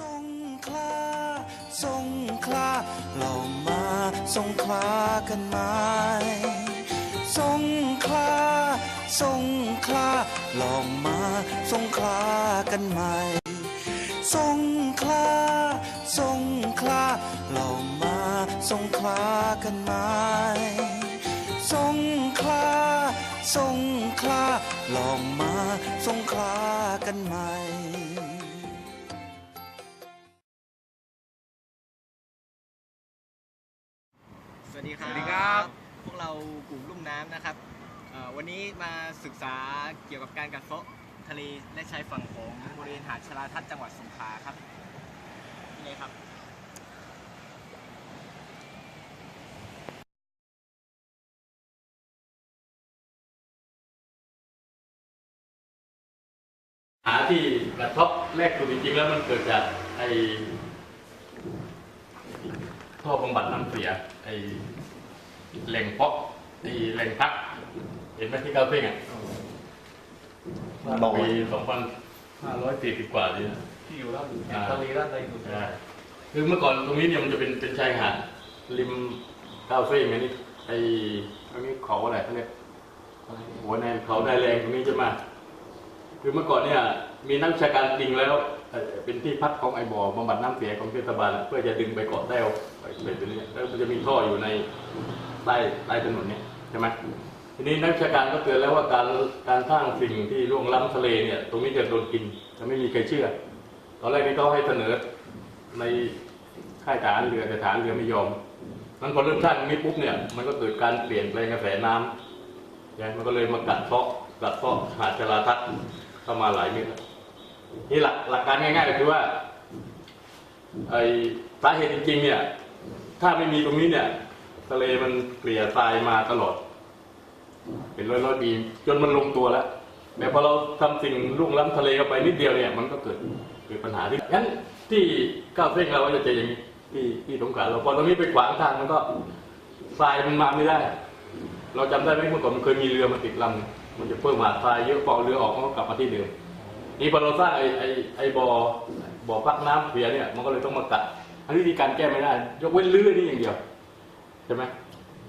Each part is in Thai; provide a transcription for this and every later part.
สงขลาสงขลาลองมาสงขลากันไหมสงขลาสงขลาลองมาสงขลากันไหมสงขลาสงขลาลองมาสงขลากันไหมสงขลาสงขลาลองมาสงขลากันไหม น้ำนะครับวันนี้มาศึกษาเกี่ยวกับการกัดเซาะทะเลและชายฝั่งของบริเวณหาดชลาทัศน์จังหวัดสงขลาครับนี่ไงครับหาที่กระทบแรกสุดจริงๆแล้วมันเกิดจากไอ้ท่อบำบัดน้ำเสียไอ้แหล่งเพาะ ไอ้แหล่งพัก เห็นไหมที่เก้าเพ่งอะปีสองพันห้าร้อยสี่สิบกว่าเลยนะที่อยู่รับอ่าทะเลด้านในสุดใช่คือเมื่อก่อนตรงนี้เนี่ยมันจะเป็นเป็นชายหาดริมเก้าเพ่งไงนี่ไอ้ตรงนี้เขาอะไรเขาเรียกหัวในเขาได้แรงตรงนี้จะมา คือเมื่อก่อนเนี่ย มีนักวิชาการจริงแล้วเอ่อเป็นที่พักของไอ้บ่อบำบัดน้ำเสียของเทศบาลเพื่อจะดึงไปเกาะแต้วไปเป็นตัวนี้แล้วมันจะมีท่ออยู่ในใต้ใต้ถนนเนี่ย ใช่ไหมทีนี้นักวิชาการก็เตือนแล้วว่าการการสร้างสิ่งที่ล่วงล้ำทะเลเนี่ย ตรงนี้จะโดนกินจะไม่มีใครเชื่อ ตอนแรกนี่เขาให้เสนอในค่ายทหารเรือแต่ทหารเรือไม่ยอมมันพอเริ่มสร้างตรงนี้ปุ๊บเนี่ยมันก็เกิดการเปลี่ยนแปลงกระแสน้ำยายมันก็เลยมากัดเซาะกัดเซาะหาดจราทัศน์เข้ามาหลายเม็ดแล้วนี่หลักหลักการง่ายๆก็คือว่าไอ้สาเหตุจริงๆเนี่ยถ้าไม่มีตรงนี้เนี่ย ทะเลมันเกลี่ยทรายมาตลอด เป็นร้อยๆปีจนมันลงตัวแล้วแต่พอเราทำสิ่งลุ่งล้ำทะเลเข้าไปนิดเดียวเนี่ยมันก็เกิดเกิดปัญหาที่งั้นที่ก้าวเส้นเราจะเจออย่างนี้ที่ที่สงขลาเราพอตรงนี้ไปขวางทางมันก็ทรายมันมาไม่ได้ เราจำได้ไหมเมื่อก่อนมันเคยมีเรือมาติดลำหนึ่งมันจะเพิ่มมหาทรายเยอะพอเรือออกมันก็กลับมาที่เดิมนี่พอเราสร้างไอ้ไอ้ไอ้บ่อบ่อพักน้ำเสียเนี่ยมันก็เลยต้องมากัดอันนี้วิธีการแก้ไม่ได้ ยกเว้นลื้อนี่อย่างเดียว ใช่ไหม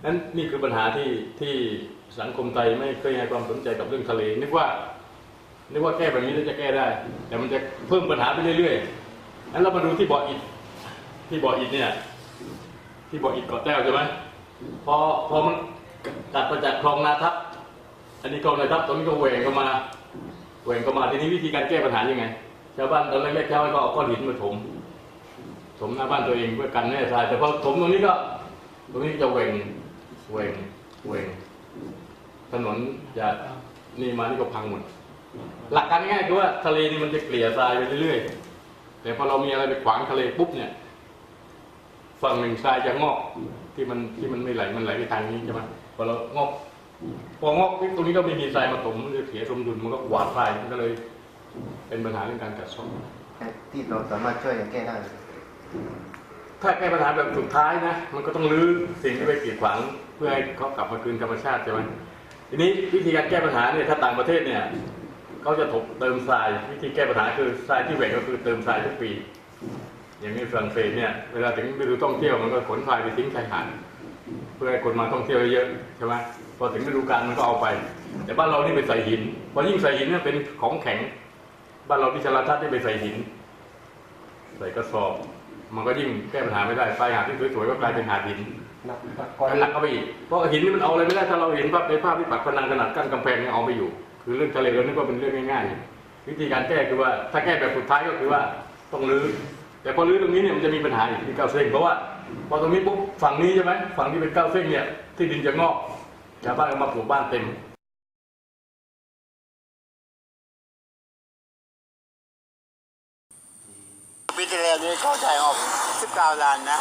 นั้นนี่คือปัญหาที่ที่สังคมไทยไม่เคยให้ความสนใจกับเรื่องทะเลนึกว่านึกว่าแก้แบบนี้แล้วจะแก้ได้ แต่มันจะเพิ่มปัญหาไปเรื่อยๆนั้นเรามาดูที่บ่ออิฐที่บ่ออิฐเนี่ย ที่บ่ออิฐเกาะแต้วใช่ไหมพอพอมันตัดมาจากคลองนาทับอันนี้คลองนาทับตรงนี้ก็แหวงเข้ามาแหวงเข้ามาทีนี้วิธีการแก้ปัญหายังไงชาวบ้านตอนแรกๆชาวบ้านก็เอาก้อนหินมาถมถมหน้าบ้านตัวเองเพื่อกันไม่ให้ทรายแต่พอถมตรงนี้ก็ ตรงนี้จะแหวงแหวงแหวงถนนจะนี่มานี่ก็พังหมด หลักการง่ายคือว่าทะเลนี่มันจะเกลี่ยทรายไปเรื่อยๆ แต่พอเรามีอะไรไปขวางทะเลปุ๊บเนี่ย ฝั่งหนึ่งทรายจะงอกที่มันที่มันไม่ไหลมันไหลไปทางนี้ใช่ไหมพอเรางอกพองอกตรงนี้ก็ไม่มีทรายมาถมมันจะเสียสมดุลมันก็กวาดทรายมันก็เลย เป็นปัญหาเรื่องการกัดเซาะที่เราสามารถช่วยกันแก้ได้ ถ้าแก้ปัญหาแบบสุดท้ายนะ มันก็ต้องรื้อสิ่งที่ไปกีดขวางเพื่อให้เขากลับมาคืนธรรมชาติใช่ไหมทีนี้วิธีการแก้ปัญหาเนี่ยถ้าต่างประเทศเนี่ยเขาจะถมเติมทรายวิธีแก้ปัญหาคือทรายที่แหว่งก็คือเติมทรายทุกปี อย่างนี้ฝรั่งเศสเนี่ยเวลาถึงฤดูท่องเที่ยวมันก็ขนทรายไปทิ้งชายหาดเพื่อให้คนมาท่องเที่ยวเยอะใช่ไหมพอถึงฤดูกาลมันก็เอาไป แต่บ้านเรานี่ไปใส่หินพอยิ่งใส่หินเนี่ยเป็นของแข็ง บ้านเราที่ชลาทัศน์นี่ไปใส่หิน ใส่กระสอบ มันก็ยิ่งแก้ปัญหาไม่ได้ทรายหาดที่สวยๆก็กลายเป็นหาดหินหนักหนักก้อนหนักเข้าไปอีกเพราะหินนี่มันเอาอะไรไม่ได้ถ้าเราเห็นภาพในภาพที่ปักพนังขนาดกั้นกำแพงยังเอาไม่อยู่ คือเรื่องทะเลเรานึกว่าเป็นเรื่องง่ายๆวิธีการแก้คือว่าถ้าแก้แบบสุดท้ายก็คือว่าต้องรื้อแต่พอรื้อตรงนี้เนี่ยมันจะมีปัญหาอีกที่เก้าเส้นเพราะว่าพอตรงนี้ปุ๊บฝั่งนี้ใช่ไหมฝั่งที่เป็นเก้าเส้นเนี่ยที่ดินจะงอกชาวบ้านก็มาปลูกบ้านเต็ม ที่แล้วนี่เขาจ่ายออก19ล้านนะ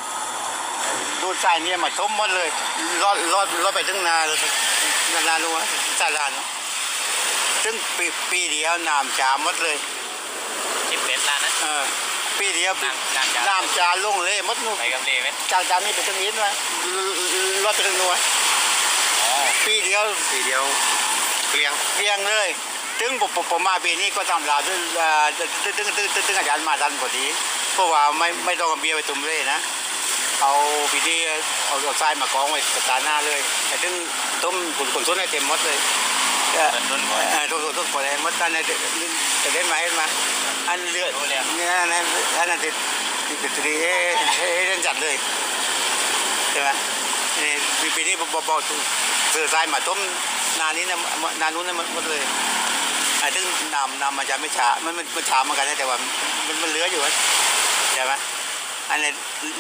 ดูดทรายเนี่ยมาทมหมดเลยรอดรอดรอดไปถึงนาเลยนานารู้ไหมสาลานเนอะซึ่งปีปีเดียวน้ำจามหมดเลยสิบเอ็ดล้านนะเออปีเดียวน้ำน้ำจามน้ำจาลงเลยหมดนู่นไปกับเลไหมจากจากนี้ไปถึงอินไว้รอดไปถึงนู่นปีเดียวทีเดียวเกลี้ยงเรียงเลย ถึงผมผมมาปีนี้ก็ทำลาด้วยตึ้งตึ้งตึ้งตึ้งตึงอาจารย์มาทันพอดีเพราะว่าไม่ไม่ต้องเอาเบียร์ไปตุ่มเลยนะ เอาปีนี้เอาเอาทรายมากองไว้กับตาหน้าเลยแต่ถึงต้มกุนกุนต้นให้เต็มมดเลยต้นก่อนเออต้นต้นต้นก่อนเลยหมดตอนนี้จะเล่นมาเห็นมาอันเลือดเนี่ยนะอันนั้นติดติดติดติดเฮ้เฮ้เล่นจัดเลยใช่ไหมนี่ปีนี้บอกบอกเสือทรายมาต้มนานี้นะนานู้นนะหมดเลย ไอ้ถึงนำนำมันจะไม่ช้ามันมันมันช้าเหมือนกันนะแต่ว่ามันมันเหลืออยู่นะใช่ไหมอันนี้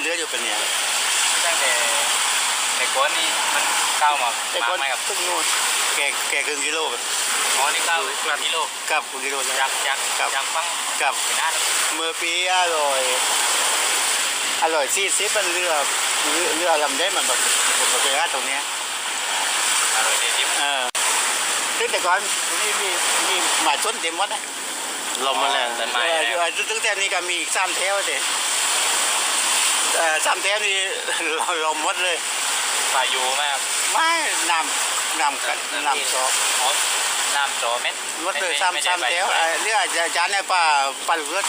เหลืออยู่เป็นเนี่ยตั้งแต่แต่ก้อนนี่มันก้าวมาแต่มาก่อนไหมกับครึ่งนู่นแกแกครึ่งกิโลแบบอ๋อนี่ก้าวกิโลกับครึ่งกิโลแล้วจากจากครับจากฟังกับไปด้านเมื่อปีอร่อยอร่อยซีซิมันเรือเรือเรือลำได้มันแบบแบบไปร้านตรงเนี้ยอร่อยดีที่เออ ซึ่งแต่ก่อนนี่มีมีหมาชนเต็มวัดนะลมมาแล้วต้นเอไม้อแล้วเออตั้งแต่นี้ก็มีอีกสามแถวเด็เออสามแถวนี่ ลมหมดเลยป่ายูมากไม่น้ำน้ำกันน้ำซออ๋อน้ำจอเม็ดหมดเลยสามสามแถวเออเรืออาจารย์เนี่ยป้าป้าเลือด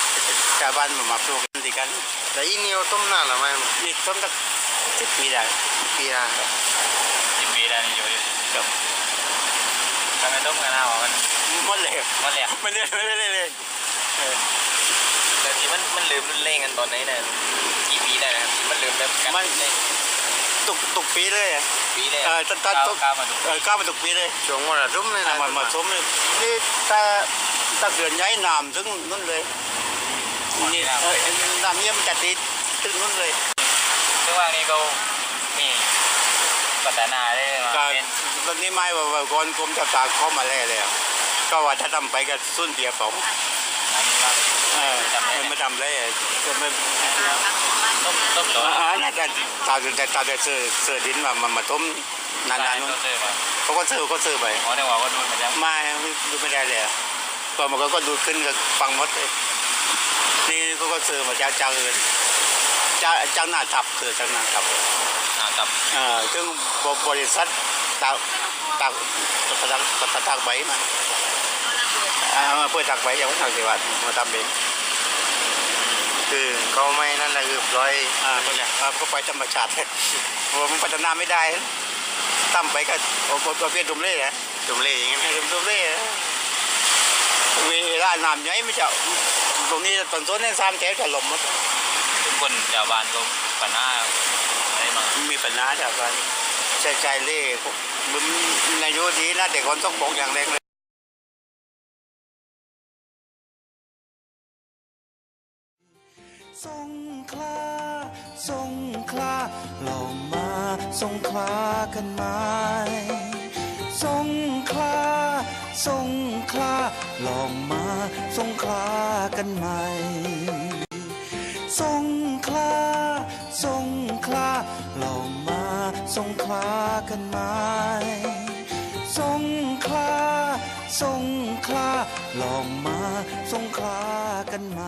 ชาวบ้านมามาปลูกกันดีกันแต่อีนี่เอาต้มนานหรือไม่นี่ต้นตักสิบปีได้ปีละ สิบปีแล้วนี่อยู่ดิ ครับ ทำไมต้มกันเอามันหมดเลยมันแหลกไม่ได้ไม่ได้เลยเออแต่ที่มันมันลืมเล่นกันตอนไหนเนี่ยกี่ปีได้นะครับมันลืมแบบกันเล่นตุกตุกปีเลยปีเลยเออตัดตัดก้าตุกก้าวมาดูเออก้าวมาตุกปีเลยช่วงมรดกเลยอะนะมันมาสมเลยนี่ถ้าถ้าเกิดย้ายน้ำถึงนู่นเลยนี่เออน้ำเนี่ยมันจะติดถึงนู่นเลยซึ่งว่านี่ก็มี พัฒนาได้มาก็เป็นตอนนี้ไม่ว่าว่าก่อนกรมเจ้าตาเข้ามาแล้วแล้ว ก็ว่าถ้าทำไปก็สุนเดียผมอันนี้ว่าเออทำได้ไม่ทำเลยก็ไม่ต้มต้มตัวอ่าน่าจะตาแต่ตาแต่เสือเสือดินมามามาต้มนานๆนู่นต้มเจอมาเขาก็ซื้อเขาซื้อไปอ๋อเนี่ยว่าก็ดูดมาจากไม่ดูไม่ได้เลยอะก็มันก็ก็ดูดขึ้นกับฟังหมดเลยนี่ก็ก็ซื้อมาจากเจ้าอื่นเจ้าเจ้าหน้าทับคือเจ้าหน้าทับอ่ากับเอ่อซึ่งบบริษัทตากตากตากตากตากใบมาอ่าเพื่อตากใบอย่างทางจังหวัดมาทำเองคือเขาไม่นั่นแหละคือปล่อยอ่าคนเนี้ยอ่าก็ไปธรรมชาติเพราะว่ามันพัฒนาไม่ได้ตั้มไปก็โอ้โหประเภทดุมเล่นะจุ่มเล่อย่างเงี้ยดุมดุมเล่นะเวลาน้ำใหญ่ไม่จะตรงนี้ต้นต้นเนี่ยสามแถวจะหล่มหมดทุก คนชาวบ้านก็ปัญหาอะไรมามีปัญหาจากการใช้ใช้เล่มึงนายโยดีนะแต่คนต้องบอกอย่างแรงเลยสงขลาสงขลาลองมาสงขลากันไหมสงขลาสงขลาลองมาสงขลากันไหมสง ขลาสงขลาลองมาสงขลากันไหมสงขลาสงขลาลองมาสงขลากันไหม